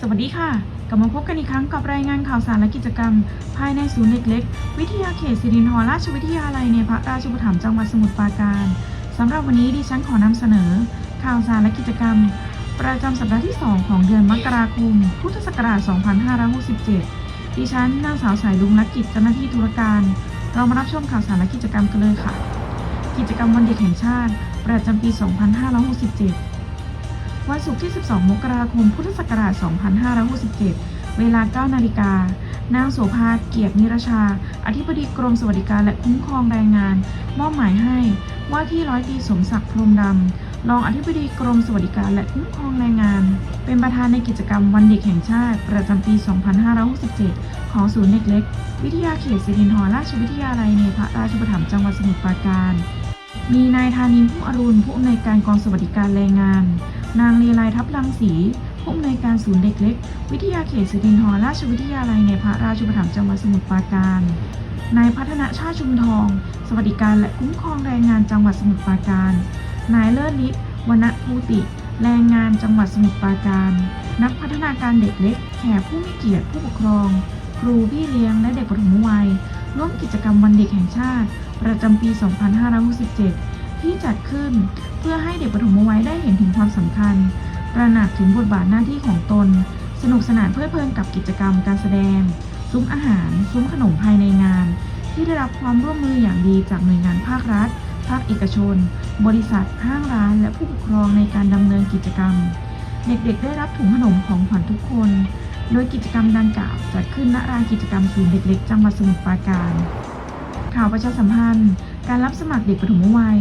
สวัสดีค่ะ กลับมาพบกันอีกครั้งกับรายงานข่าวสารและกิจกรรม ภายในศูนย์เด็กเล็ก วิทยาเขตสิรินธรราชวิทยาลัยในพระราชอุปถัมภ์จังหวัดสมุทรปราการสำหรับวันนี้ดิฉันขอนำเสนอ ข่าวสารและกิจกรรม ประจำสัปดาห์ที่ 2 ของเดือนมกราคม พุทธศักราช 2567 ดิฉันนางสาวสายลุงลักกิจเจ้าหน้าที่ธุรการ เรามารับชมข่าวสารและกิจกรรมกันเลยค่ะ กิจกรรมวันเด็กแห่งชาติ ประจำปี 2567 วันศุกร์ที่ 12 มกราคม พุทธศักราช 2567 เวลา 9 นาฬิกา นางโสภา เกียรตินิรชา อธิบดีกรมสวัสดิการและคุ้มครองแรงงาน มอบหมายให้ ว่าที่ร้อยตีสมศักดิ์พรมดำ รองอธิบดีกรมสวัสดิการและคุ้มครองแรงงาน เป็นประธานในกิจกรรมวันเด็กแห่งชาติ ประจำปี 2567 ของศูนย์เด็กเล็ก วิทยาเขตสิรินธรราชวิทยาลัยในพระราชุปถัมภ์จังหวัดสมุทรปราการ มีนายธานินทร์พุ่มอรุณผู้อำนวยการกองสวัสดิการแรงงาน นางเลไลทับลังสีผู้อำนวยการศูนย์เด็กเล็ก วิทยาเขตสิรินธรราชวิทยาลัยในพระราชอุปถัมภ์จังหวัดสมุทรปราการ นายพัฒนาชาติชุมทอง สวัสดิการและคุ้มครองแรงงานจังหวัดสมุทรปราการ นายเลิศฤทธิ์วณภูติ แรงงานจังหวัดสมุทรปราการ นักพัฒนาการเด็กเล็ก แขกผู้มีเกียรติผู้ปกครอง ครูพี่เลี้ยงและเด็กปฐมวัย ร่วมกิจกรรมวันเด็กแห่งชาติ ประจำปี 2567 ที่จัดขึ้น เพื่อให้เด็กปฐมวัยได้เห็นถึงความสำคัญ ตระหนักถึงบทบาทหน้าที่ของตน สนุกสนานเพลิดเพลินกับกิจกรรมการแสดง ซุ้มอาหาร ซุ้มขนมภายในงาน ที่ได้รับความร่วมมืออย่างดีจากหน่วยงานภาครัฐ ภาคเอกชน บริษัท ห้างร้าน และผู้ปกครองในการดำเนินกิจกรรม เด็กๆ ได้รับถุงขนมของขวัญทุกคน โดยกิจกรรมดังกล่าวจัดขึ้นณลานกิจกรรมศูนย์เด็กเล็กจังหวัดสมุทรปราการ ข่าวประชาสัมพันธ์ การรับสมัครเด็กปฐมวัย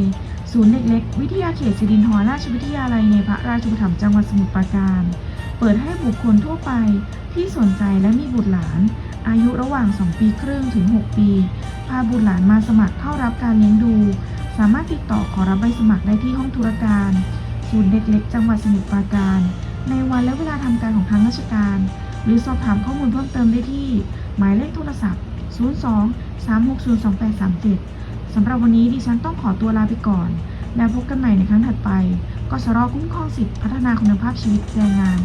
ศูนย์เด็กเล็ก วิทยาเขตสิรินธรราชวิทยาลัยในพระราชอุปถัมภ์จังหวัดสมุทรปราการ เปิดให้บุคคลทั่วไปที่สนใจและมีบุตรหลาน อายุระหว่าง 2 ปีครึ่งถึง 6 ปี พาบุตรหลานมาสมัครเข้ารับการเลี้ยงดู สามารถติดต่อขอรับใบสมัครได้ที่ห้องธุรการ ศูนย์เด็กเล็กจังหวัดสมุทรปราการ ในวันและเวลาทำการของทางราชการ หรือสอบถามข้อมูลเพิ่มเติมได้ที่ หมายเลขโทรศัพท์ 02 360 2837 สำหรับวันนี้ดิฉันต้องขอตัวลาไปก่อน แล้วพบกันใหม่ในครั้งถัดไปกสรคุ้มครองสิทธิพัฒนาคุณภาพชีวิตแรงงาน